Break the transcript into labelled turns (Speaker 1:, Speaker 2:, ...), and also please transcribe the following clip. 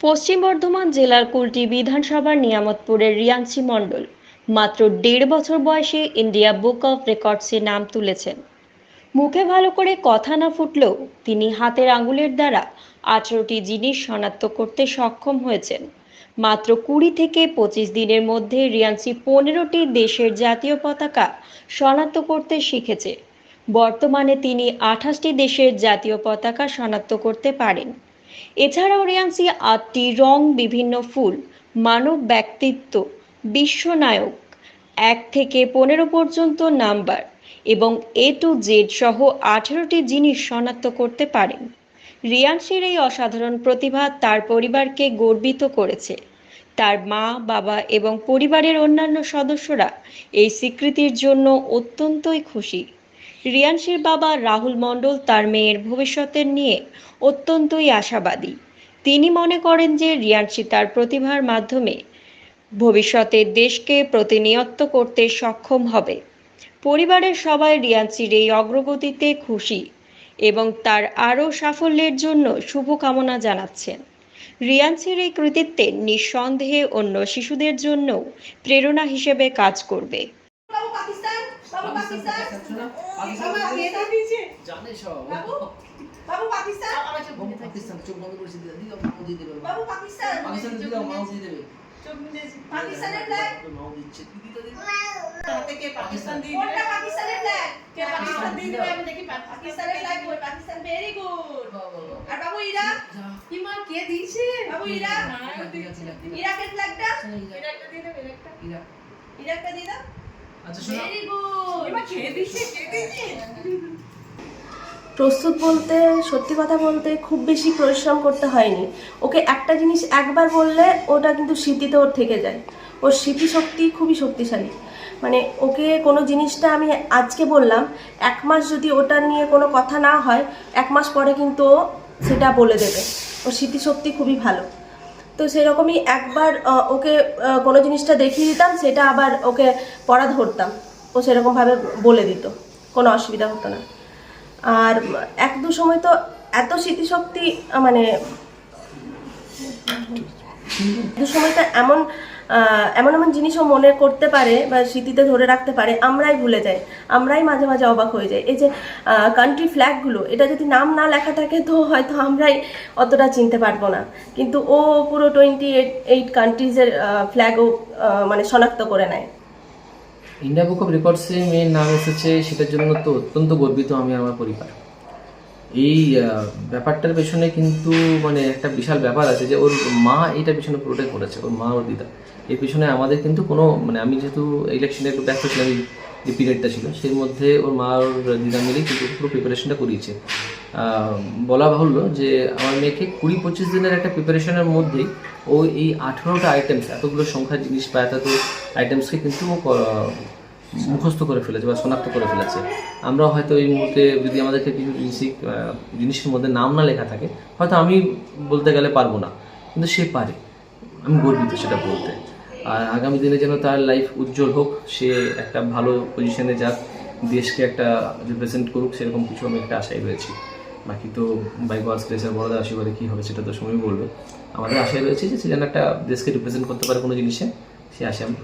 Speaker 1: পশ্চিম বর্ধমান জেলার কুলটি বিধানসভার নিয়ামতপুরের রিয়াংশী মণ্ডল। মাত্র দেড় বছর বয়সে ইন্ডিয়া বুক অফ রেকর্ডসে নাম তুলেছেন। মুখে ভালো করে কথা না ফুটলেও তিনি হাতের আঙুলের দ্বারা আঠেরোটি জিনিস শনাক্ত করতে সক্ষম হয়েছেন। মাত্র কুড়ি থেকে পঁচিশ দিনের মধ্যে রিয়াংশী পনেরোটি দেশের জাতীয় পতাকা শনাক্ত করতে শিখেছে। বর্তমানে তিনি আঠাশটি দেশের জাতীয় পতাকা শনাক্ত করতে পারেন। এছাড়াও রিয়াংসি আটটি রং বিভিন্ন ফুল, মানব ব্যক্তিত্ব, বিশ্বনায়ক, এক থেকে পনেরো পর্যন্ত নাম্বার এবং এ টু জেড সহ আঠেরোটি জিনিস শনাক্ত করতে পারেন। রিয়াংশির এই অসাধারণ প্রতিভা তার পরিবারকে গর্বিত করেছে। তার মা, বাবা এবং পরিবারের অন্যান্য সদস্যরা এই স্বীকৃতির জন্য অত্যন্তই খুশি। রিয়াংশির বাবা রাহুল মণ্ডল তার মেয়ের ভবিষ্যতের নিয়ে অত্যন্তই আশাবাদী। তিনি মনে করেন যে রিয়াংশি তার প্রতিভার মাধ্যমে ভবিষ্যতে দেশকে প্রতিনিয়ত্ত করতে সক্ষম হবে। পরিবারের সবাই রিয়াংশির এই অগ্রগতিতে খুশি এবং তার আরও সাফল্যের জন্য শুভকামনা জানাচ্ছেন। রিয়াংশির এই কৃতিত্বে নিঃসন্দেহে অন্য শিশুদের জন্যও প্রেরণা হিসেবে কাজ করবে
Speaker 2: বাবু পাকিস্তান বাবু পাকিস্তান
Speaker 3: শোনো,
Speaker 2: বাবু
Speaker 3: পাকিস্তান
Speaker 2: এটা দিয়েছে
Speaker 3: জানে সব।
Speaker 2: বাবু বাবু পাকিস্তান?
Speaker 3: পাকিস্তান চোখ বন্ধ করেছে দিদা দিদা মাও দিয়ে দেবে।
Speaker 2: বাবু পাকিস্তান?
Speaker 3: পাকিস্তান দিদা মাও দিয়ে দেবে।
Speaker 2: পাকিস্তানের ফ্ল্যাগ
Speaker 3: মাও দিচ্ছে। দিদা দিদা
Speaker 4: হাতে কে পাকিস্তান দিয়ে
Speaker 2: কোনটা পাকিস্তানের ফ্ল্যাগ
Speaker 4: কে পাকিস্তান দিয়ে দিবে? আমি দেখি
Speaker 2: পাকিস্তানের ফ্ল্যাগ কই পাকিস্তান? ভেরি গুড আর বাবু ইরাক
Speaker 4: ইমা কে দিয়েছে?
Speaker 2: বাবু Iraq
Speaker 3: Iraq, Iraq, Iraq, Iraq.
Speaker 2: ইরাকের ফ্ল্যাগটা
Speaker 3: শোনো, ইরাক,
Speaker 4: একটা দিয়ে দেবে একটা
Speaker 3: ইরাক।
Speaker 2: ইরাকটা দিয়ে দাও।
Speaker 3: আচ্ছা শোনো।
Speaker 2: ভেরি গুড
Speaker 5: প্রস্তুত বলতে সত্যি কথা বলতে খুব বেশি পরিশ্রম করতে হয়নি। ওকে একটা জিনিস একবার বললে ওটা কিন্তু স্মৃতিতে ওর থেকে যায়। ওর স্মৃতিশক্তি খুবই শক্তিশালী। মানে ওকে কোনো জিনিসটা আমি আজকে বললাম এক মাস যদি ওটা নিয়ে কোনো কথা না হয় এক মাস পরে কিন্তু ও সেটা বলে দেবে। ওর স্মৃতিশক্তি খুবই ভালো। তো সেরকমই একবার ওকে কোনো জিনিসটা দেখিয়ে দিতাম, সেটা আবার ওকে পড়া ধরতাম। ও সেরকমভাবে বলে দিত, কোনো অসুবিধা হতো না। আর এক, দু সময় তো এত স্মৃতিশক্তি মানে দু সময় এমন এমন এমন জিনিসও মনে করতে পারে বা স্মৃতিতে ধরে রাখতে পারে, আমরাই ভুলে যাই, আমরাই মাঝে মাঝে অবাক হয়ে যাই। এই যে কান্ট্রি ফ্ল্যাগগুলো এটা যদি নাম না লেখা থাকে তো হয়তো আমরাই অতটা চিনতে পারব না। কিন্তু ও পুরো টোয়েন্টি এইট এইট কান্ট্রিজের ফ্ল্যাগও মানে শনাক্ত করে নেয়।
Speaker 6: ইন্ডিয়া বুক অফ রেকর্ডসে মেয়ের নাম এসেছে, সেটার জন্য তো অত্যন্ত গর্বিত আমি আমার পরিবার। এই ব্যাপারটার পেছনে কিন্তু মানে একটা বিশাল ব্যাপার আছে যে ওর মা এটা পিছনে পুরোটাই করেছে, ওর মা, ওর দিদা। এর পিছনে আমাদের কিন্তু কোনো মানে আমি যেহেতু ইলেকশনে একটু ব্যস্ত ছিলাম যে পিরিয়ডটা ছিল, সেই মধ্যে ওর মা ওর দিদা মিলেই কিন্তু পুরো প্রিপারেশনটা করিয়েছে। বলা বাহুল্য যে আমার মেয়েকে কুড়ি পঁচিশ দিনের একটা প্রিপারেশনের মধ্যেই ও এই আঠেরোটা আইটেমস এতগুলো সংখ্যার জিনিস বা এত আইটেমসকে কিন্তু ও মুখস্থ করে ফেলেছে বা শনাক্ত করে ফেলেছে। আমরা হয়তো এই মুহূর্তে যদি আমাদেরকে কিছু জিনিসের মধ্যে নাম না লেখা থাকে, হয়তো আমি বলতে গেলে পারব না। কিন্তু সে পারে। আমি গর্বিত সেটা বলতে। আর আগামী দিনে যেন তার লাইফ উজ্জ্বল হোক, সে একটা ভালো পজিশনে যাক, দেশকে একটা রিপ্রেজেন্ট করুক, সেরকম কিছু আমি একটা আশায় রয়েছি। বাকি তো বাই গডস গ্রেসের বড়দের আশীর্বাদে কী হবে সেটা তো সময় বলবে। আমাদের আশায় রয়েছে যে সে যেন একটা দেশকে রিপ্রেজেন্ট করতে পারে কোনো জিনিসে, সে আশায় আমি